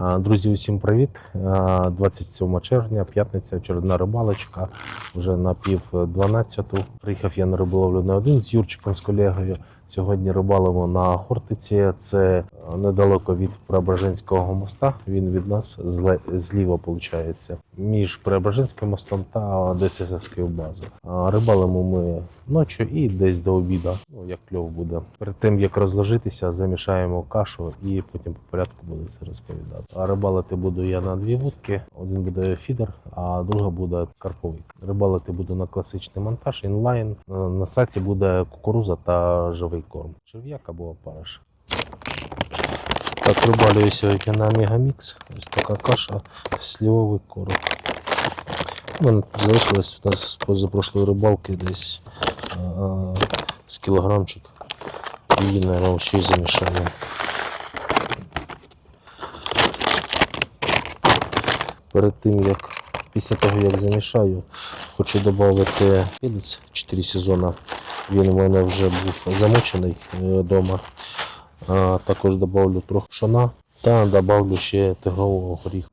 Друзі, усім привіт! А, 27 червня, п'ятниця, очередна рибалочка. Вже на пів 12. Приїхав я на риболовлю не один з Юрчиком, з колегою. Сьогодні рибалимо на Хортиці. Це недалеко від Преображенського моста. Він від нас зле, зліва, виходить, між Преображенським мостом та Одесівською базою. Рибалимо ми ночі і десь до обіду. Як кльов буде. Перед тим як розложитися, замішаємо кашу і потім по порядку буду це розповідати. А рибалити буду я на дві вудки. Один буде фідер, а друга буде карповик. Рибалити буду на класичний монтаж, інлайн. На саці буде кукуруза та живий корм. Черв'як або опариш. Так, рибалюю сьогодні на Мегамікс. Ось така каша, слівовий корм. У мене залишилось у нас позапрошлої рибалки десь а, кілограмчик. Її, мабуть, ще й замішаємо. Перед тим як після того як замішаю, хочу додати пілець 4 сезони. Він у мене вже був замочений вдома. А, також додавлю трохи пшона та додавлю ще тигрового горіху.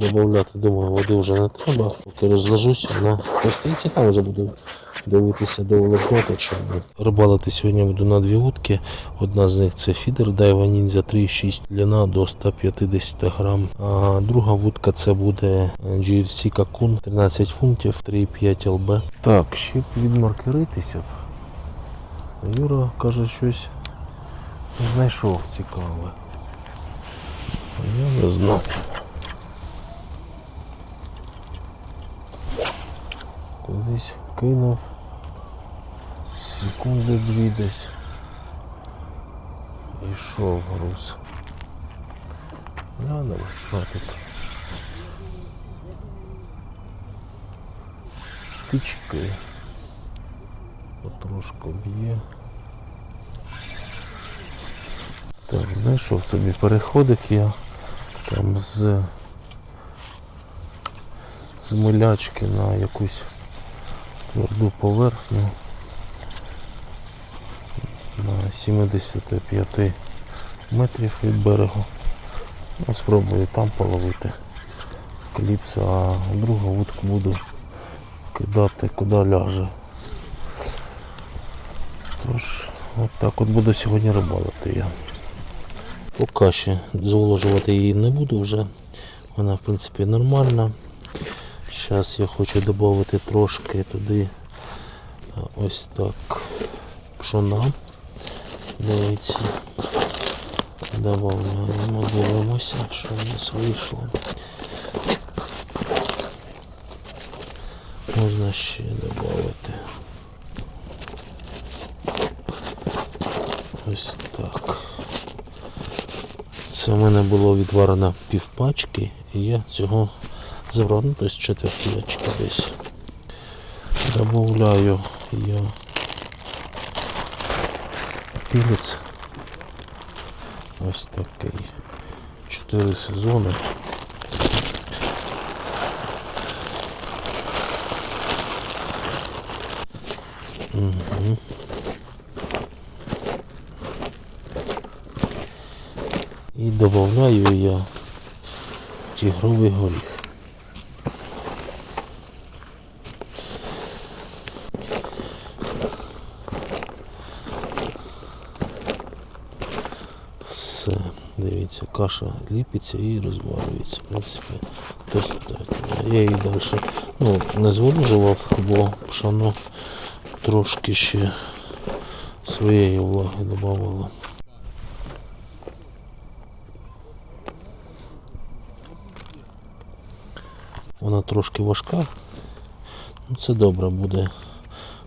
Добавляти, думаю, води вже не треба. Поки розложуся на постійці, там вже буду дивитися до волокнота. Чи ні. Рибалити сьогодні буду на дві вудки. Одна з них це фідер Daiwa Ninja 3,6 длина до 150 грам. А друга вудка це буде GFC Kakun 13 фунтів 3,5 LB. Так, ще б відмаркеритися. Юра каже, щось знайшов цікаве. Я не знаю. Кудись кинув. Секунди дві десь. Ішов груз. Глянемо, що тут. Тички. Потрошку б'є. Так, знайшов собі переходик я там з з милячки на якусь тверду поверхню на 75 метрів від берегу. Ну, спробую там половити в кліпс, а другу вудку буду кидати куди ляже. Тож, от так от буду сьогодні рибалити я. Поки ще зволожувати її не буду вже. Вона в принципі нормальна. Зараз я хочу додати трошки туди ось так пшона. Дивіться. Добавляємо, дивимося, що в нас вийшло. Можна ще додати. Ось так. Це в мене було відварено півпачки, і я цього забрав, ну, тобто четвертілячка десь. Добавляю я пілець. Ось такий. Чотири сезони. Угу. І додаю я тігровий горіх. Все, дивіться, каша ліпиться і розвалюється. В принципі, достатньо. Я її далі ну, не зволожував, бо пшано трошки ще своєї влаги додавало. Вона трошки важка. Ну, Це добре буде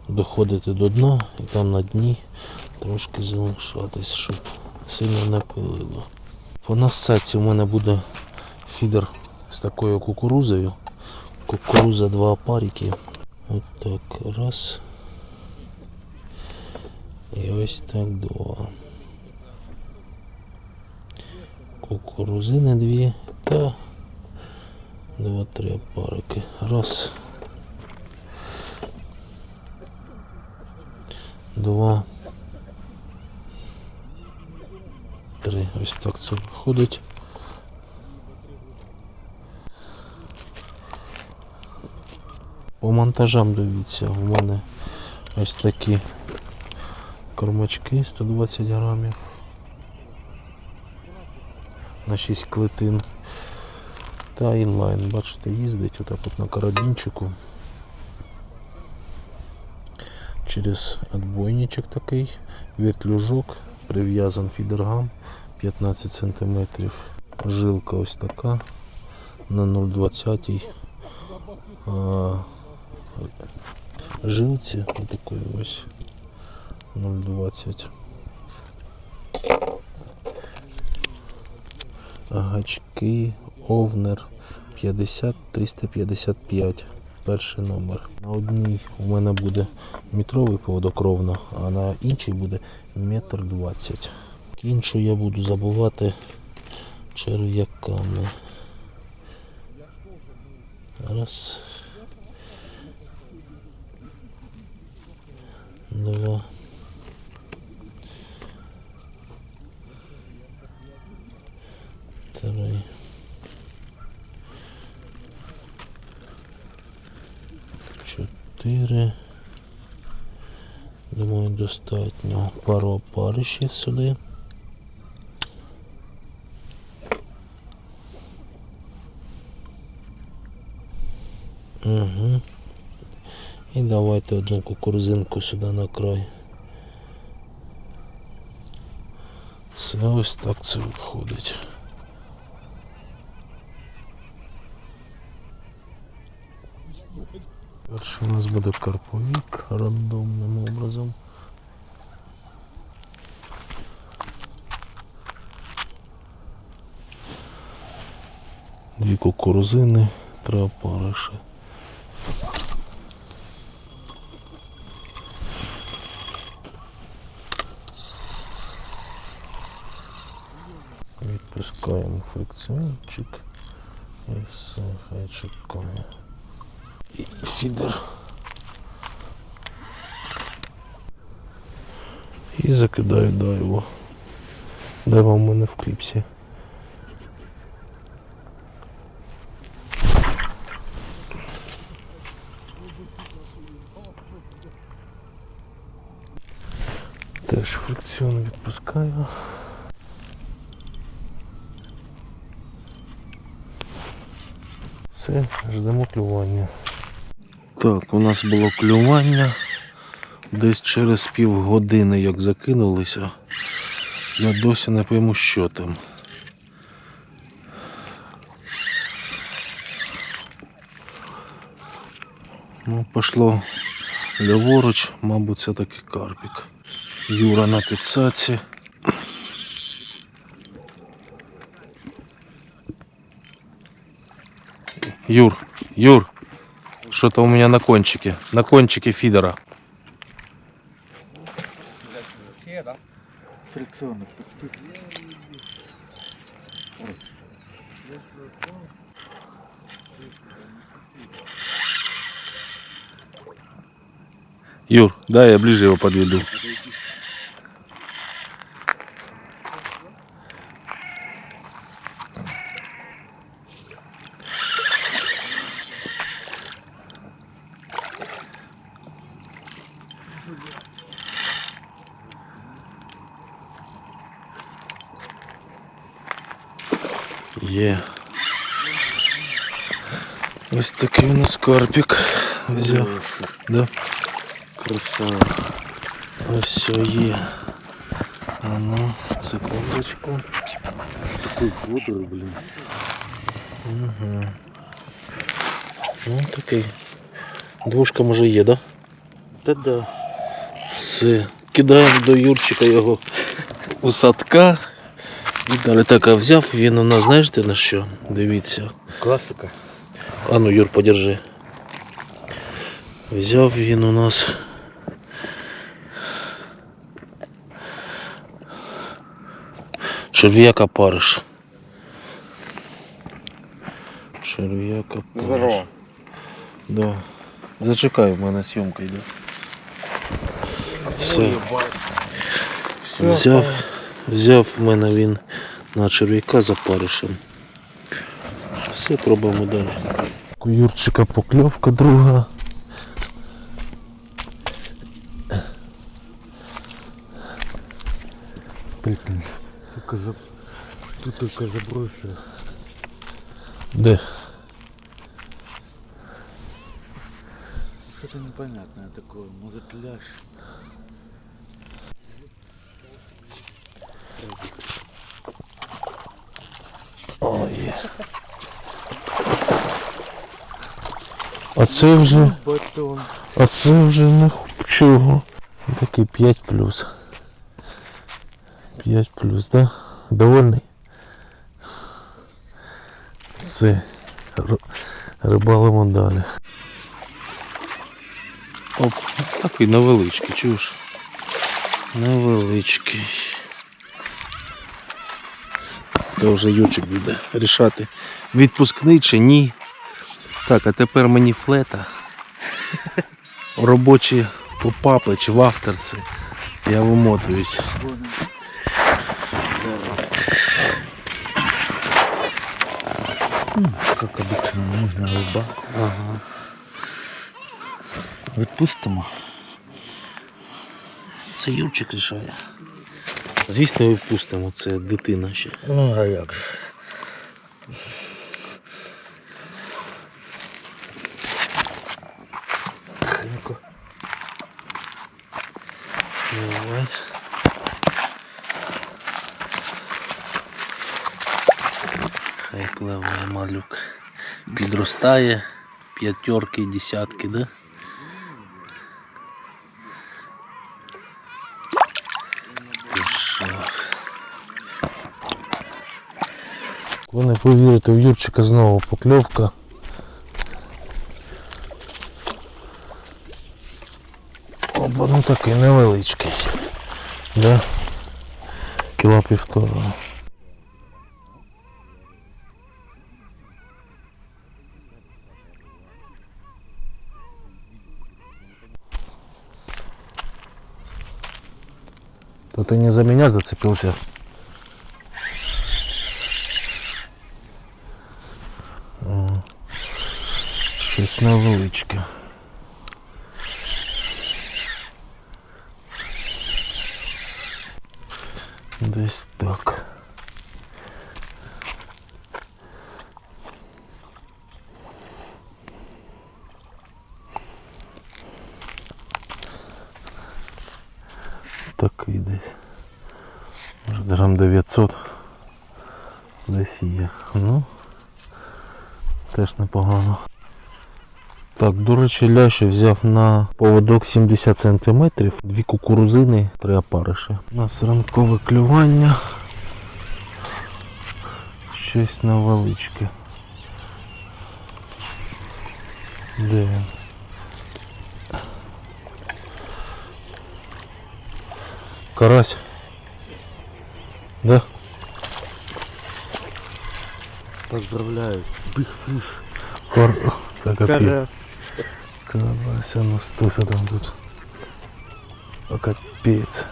доходити до дна і там на дні трошки залишатись, щоб сильно не пилило. По насадці в мене буде фідер з такою кукурузою. Кукуруза два опарики. От так, раз. І ось так два. Кукурузини дві та два-три парики. Раз. Два. Три. Ось так це виходить. По монтажам дивіться, в мене ось такі кормачки 120 грамів на 6 клетин. Та інлайн, бачите, їздить отак от на карабінчику. Через отбойничок такий, вертлюжок, прив'язан фідергам 15 см. Жилка ось така на 0,20 а, жилці отакої ось 0,20. Гачки Овнер 50 355. Перший номер. На одній у мене буде метровий поводок ровно, а на іншій буде метр двадцять. Іншу я буду забувати черв'яками. Раз. Два. Три. Чотири. Думаю, достатньо. Пару опаришів сюди. Угу. І давайте одну кукурузинку сюди на край. Все ось так це виходить. Перший у нас буде карповик рандомним образом. Дві кукурузини, три опариші. Відпускаємо фрикціончик і все, хай чекає. І фідер. І закидаю дайву. Дайва в мене в кліпсі. Теж фрикціон відпускаю. Все, ждемо клювання. Так, у нас було клювання. Десь через півгодини як закинулися. Я досі не пойму, що там. Ну, пішло ліворуч, мабуть, це таки карпік. Юра на підсаці. Юр, Юр, что-то у меня на кончике, на кончике фидера. Юр, да, я ближе его подведу. Карпік взяв. Да? Красава. Ось все є. А ну, секундочку. Такой водор, блин. Угу. Ну такий. Двушка може є, да? Да да. Все. Кидаємо до Юрчика його у садка. Віталій так а взяв, він у нас, знаєш ти на що? Дивіться. Классика. А ну, Юр, подержи. Взяв він у нас. Черв'яка париш. Черв'яка париш. Здорово. Да. Зачекай, в мене зйомка йде. Все. Взяв, взяв в мене він на черв'яка за паришем. Все, пробуємо далі. У Юрчика покльовка друга. Прикинь. Только за... Тут только забросил. Де? Что-то непонятное такое. Может ляж. О, є. А це вже, Батон. а це вже не чого. Такий 5 плюс. 5 плюс, да? Довольний? Р- Рибалимо далі. Оп, такий невеличкий, чуєш? Невеличкий. То вже Юрчик буде рішати, відпускний чи ні. Так, а тепер мені флета. Робочі попапи чи вафтерси. Я вимотуюсь. Как обычно, нужна рыба. Ага. Відпустимо. Це Юрчик рішає. Звісно, відпустимо, це дитина ще. Ну, а як же. Ну-ка. Давай. Хай пливає малюк. Підростає. П'ятерки, десятки, да? Ви не повірите, у Юрчика знову покльовка. Опа, ну такий невеличкий. Да? Кіла півтора. Ты не за меня зацепился? Щось невеличке. Десь так. Такий десь. Може грам 900 десь є. Ну, теж непогано. Так, до речі, лящі взяв на поводок 70 см, дві кукурузини, три опариші. У нас ранкове клювання. Щось невеличке. Де він? Карась. Да? Поздравляю. Биг фиш. Кар... Так, капець. Карася, ну стуся там тут. О, капець.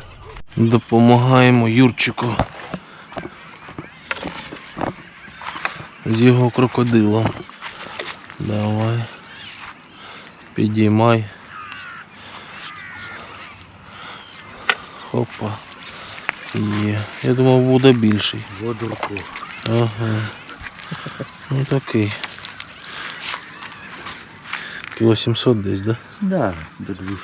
Допомагаємо Юрчику. З його крокодилом. Давай. Підіймай. Хопа. Є. Я думав буде більший. Водорку. Ага. Ну такий. Кіло 700 десь, да? Да, до 200.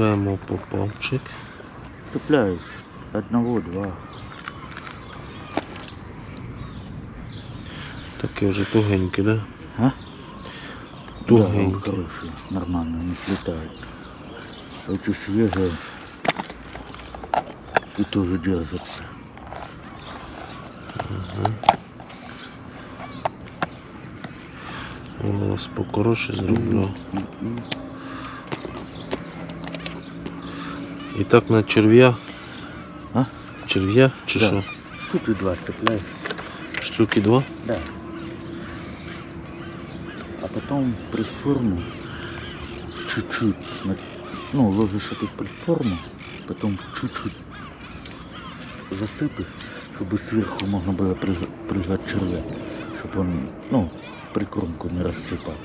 Чекаємо попавчик. Цепляют. Одного, два. Такий вже тугенький, да? А? Да, он Тугенький. хороший. Нормально, не слетает. Эти свежие. И тоже держатся. Голос покоротше зроблю. М-м. І так на черв'я. А? Черв'я чи Да. що? Тут и два цепляй. Штуки два? Да. А потом пресс-форму чуть-чуть, на- ну, ложишь эту пресс-форму, потом чуть-чуть засыпешь, чтобы сверху можно было прижа- прижать червя, чтобы он, ну, прикормку не рассыпал.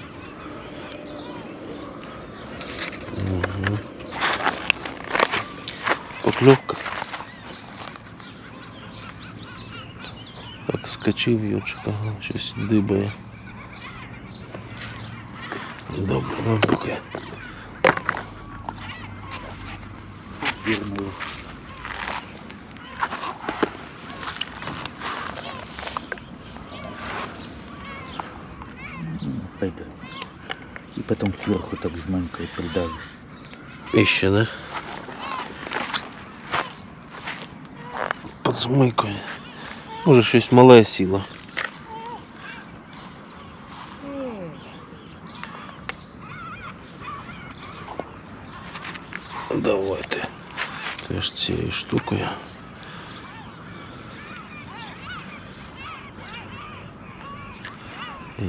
Покльовка. Так, скачив Юрчик, ага, щось дибає. Добре, вибухає. Верно. Ну, Пойдет. И потом сверху так жменькой придавишь. І ще не. Подзмикує. Може щось мале сіло. Давайте. Теж цією штукою. І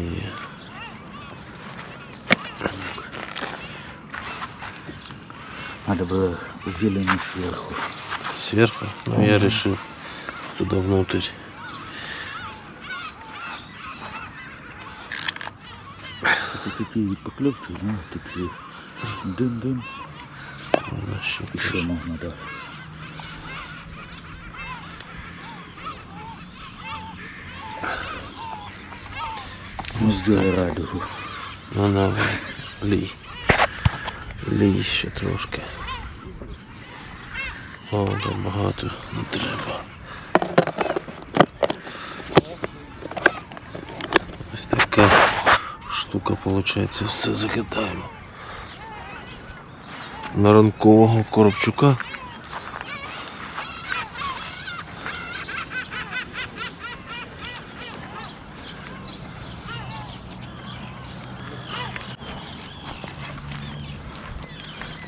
Надо было зелени сверху. Сверху? Ну, я решил туда внутрь. Это такие поклевки, знаешь, такие дым-дым. Вона ще Еще теж. можно, да. Ну, сделай радугу. Ну, давай. Лій. Лій ще трошки. О, да багато не треба. Така штука виходить. Все закидаємо. На ранкового коробчука.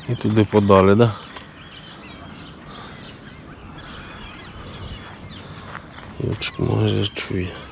І туди подалі, да? Юрчик може чує.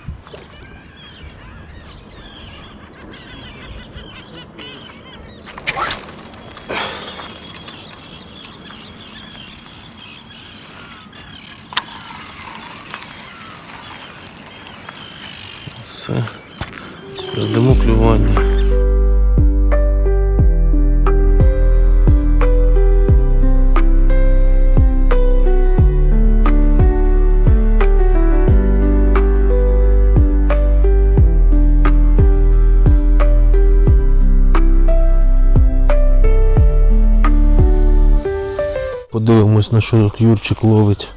Подивимось, на що тут Юрчик ловить.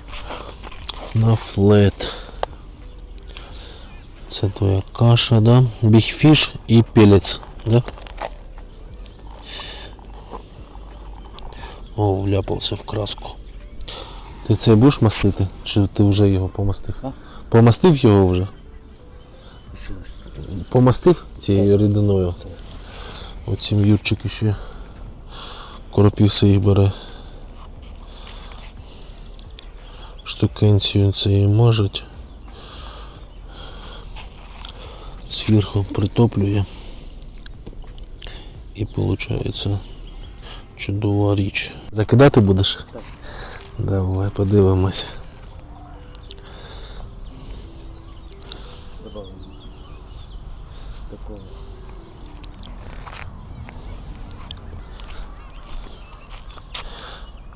На флет. Це твоя каша, да? Бігфіш і пелець, да? О, вляпався в краску. Ти це будеш мастити? Чи ти вже його помастив? А? Помастив його вже? Помастив цією рідиною. Оцім Юрчик ще коропів своїх бере. Штукенцію цією мажуть. Зверху притоплює. І виходить чудова річ. Закидати будеш? Так. Давай подивимось.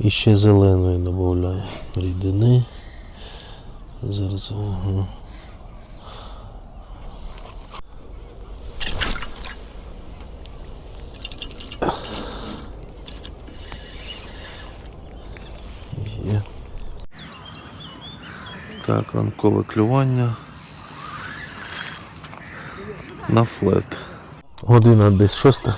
І ще зеленої додаю рідини. Зараз ага. Є. Так, ранкове клювання на флет. Година десь шоста.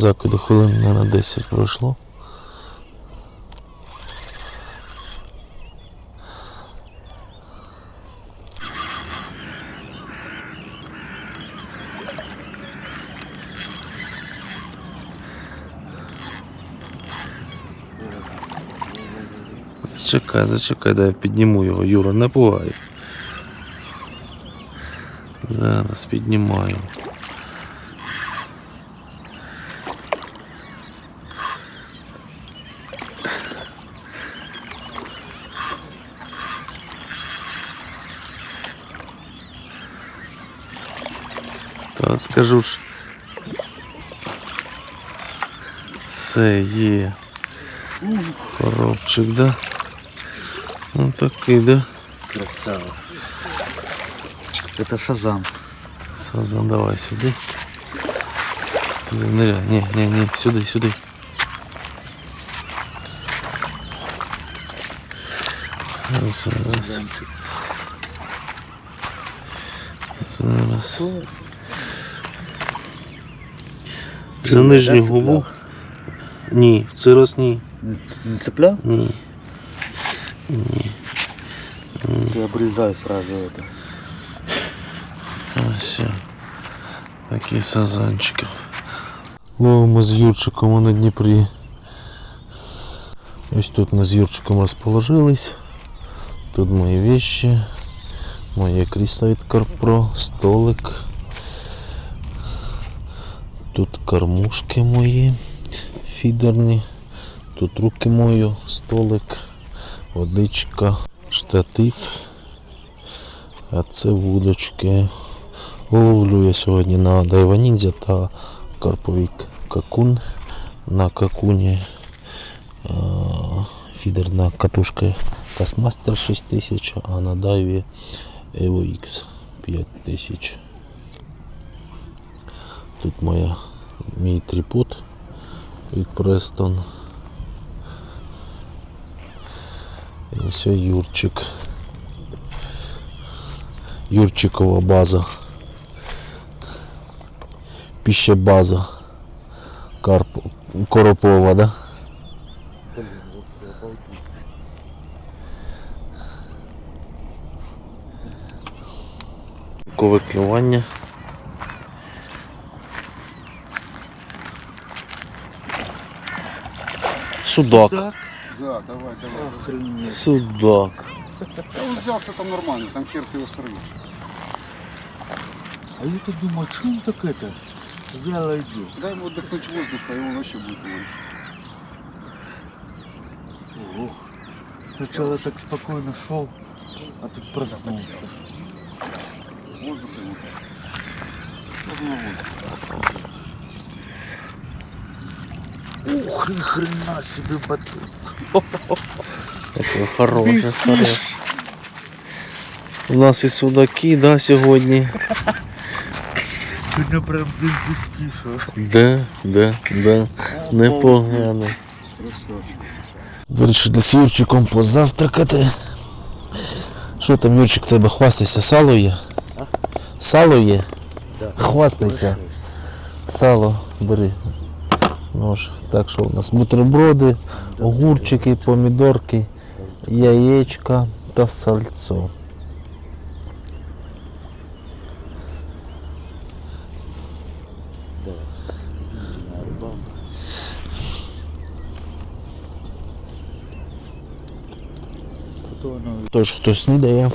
закиду хвилин на 10 пройшло. Зачекай, зачекай, да я підніму його, Юра, не пугай. Зараз піднімаю. кажу ж. Це є. Коробчик, да? Ну такий, да? Красава. Это сазан. Сазан, давай сюди. Туди ныряй. Ні, ні, ні, сюди, сюди. Зараз, Сазанчик. зараз. За нижню губу? Ні, в цей раз ні. Не, цеплял? Ні. Ні. Ні. Ты сразу это. Ось. Такий сазанчиків. Ловимо з Юрчиком на Дніпрі. Ось тут ми з Юрчиком розположились. Тут мої вещи. Моє крісло від Карпро, столик. Тут кормушки мої фідерні. Тут руки мою, столик, водичка, штатив. А це вудочки. Ловлю я сьогодні на Дайва Ніндзя та Карповий Какун. На Какуні фідерна катушка Касмастер 6000, а на Дайві Evo X 5000. Тут моя мій трипод від Preston. І ось Юрчик. Юрчикова база. Піщебаза. Карп... Коропова, да? Кове Судак. Так. Да, давай, давай. Охренеть. Судак. Да он взялся там нормально, там хер ты его сорвешь. А я тут думаю, что он так это? Вяло идет. Дай ему отдохнуть воздуха, и он вообще будет вон. Ого. Сначала так спокойно шел, а тут проснулся. Воздуха ему. Воздух. Ух, ни хрена себе батут. Такой хороший, хороший. У нас і судаки, да, сьогодні. Сегодня прям без тише. Да, да, да. Непогано. Вирішили з Юрчиком позавтракати. Що там, Юрчик, тебе хвастайся, сало є? Сало є? Хвастайся. Сало бери. Нож. Так що у нас бутерброди, огурчики, помідорки, яєчка та сальцо. Тож, хто снідає,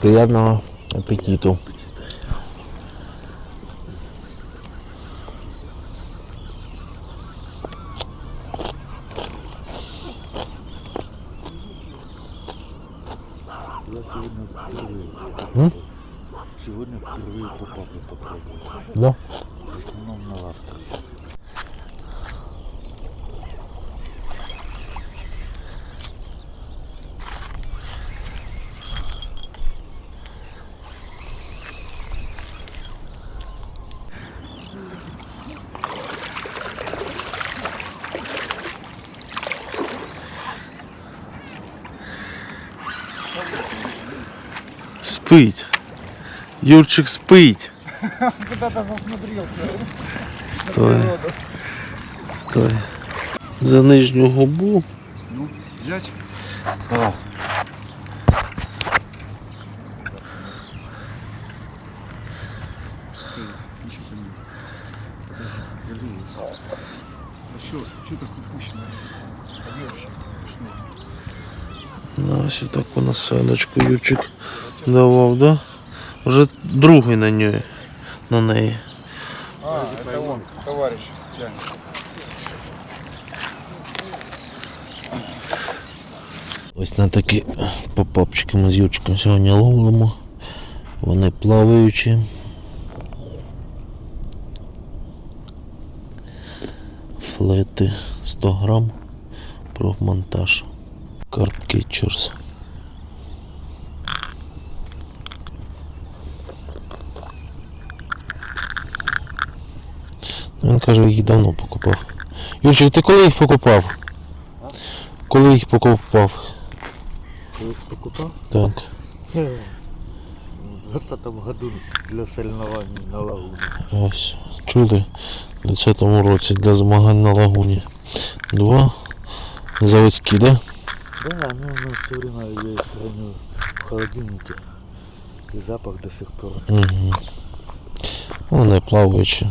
приємного апетиту. Спить. Юрчик спить. Куда-то засмотрелся. Стой. Стой. За нижню губу. Ну, взять. А, Стоит. Ничего там нет. Подожди. А что, что так упущено? Вообще, что? На ось таку насадочку Юрчик давав, да? Вже другий на ній. На неї. А, это он, товарищ тянет. Ось на такі попапчики ми з Юрчиком сьогодні ловимо. Вони плаваючі. Флети 100 грам. Профмонтаж. Карп Кетчерс. Він каже, їх давно покупав. Юрчик, ти коли їх покупав? Коли їх покупав? Колись покупав? Так. В 20 году для соревнований на лагуне. Ось, чули? У 20-му році для змагань на лагуні. Два. Заводські, да? Да, ну, ну все время я их храню в холодильнике. И запах до сих пор. Угу. Вони плаваючі.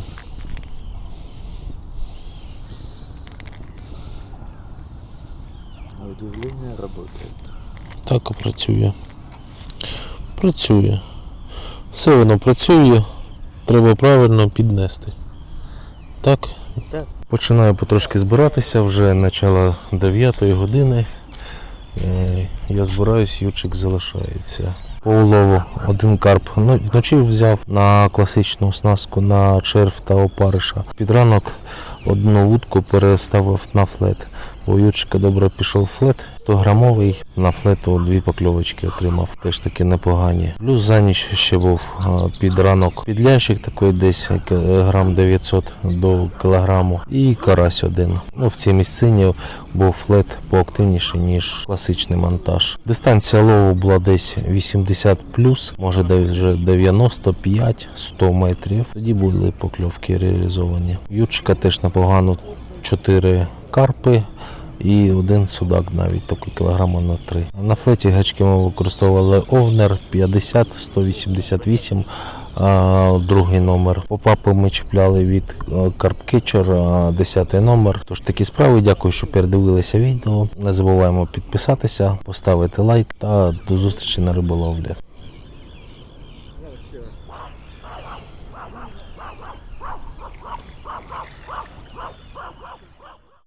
На удивление работает. Так працює. Працює. Все воно працює. Треба правильно піднести. Так? Так. Починаю потрошки збиратися, вже начало 9 години. Е, Я збираюсь, Юрчик залишається. По улову один карп вночі взяв на класичну оснастку на черв та опариша. Під ранок одну вудку переставив на флет. У Юрчика добре пішов флет 100 грамовий. На флету дві покльовочки отримав, теж таки непогані. Плюс за ніч ще був під ранок підлящик такий десь е, грам 900 до кілограму. І карась один. Ну, в цій місцині був флет поактивніший, ніж класичний монтаж. Дистанція лову була десь 80 може десь вже 95-100 метрів. Тоді були покльовки реалізовані. Юрчика теж непогано 4 карпи. І один судак навіть такий кілограма на 3. На флеті гачки ми використовували овнер 50 188 а, другий номер. Попапи ми чіпляли від Карпкетчер 10 номер. Тож такі справи. Дякую, що передивилися відео. Не забуваємо підписатися, поставити лайк та до зустрічі на риболовлі.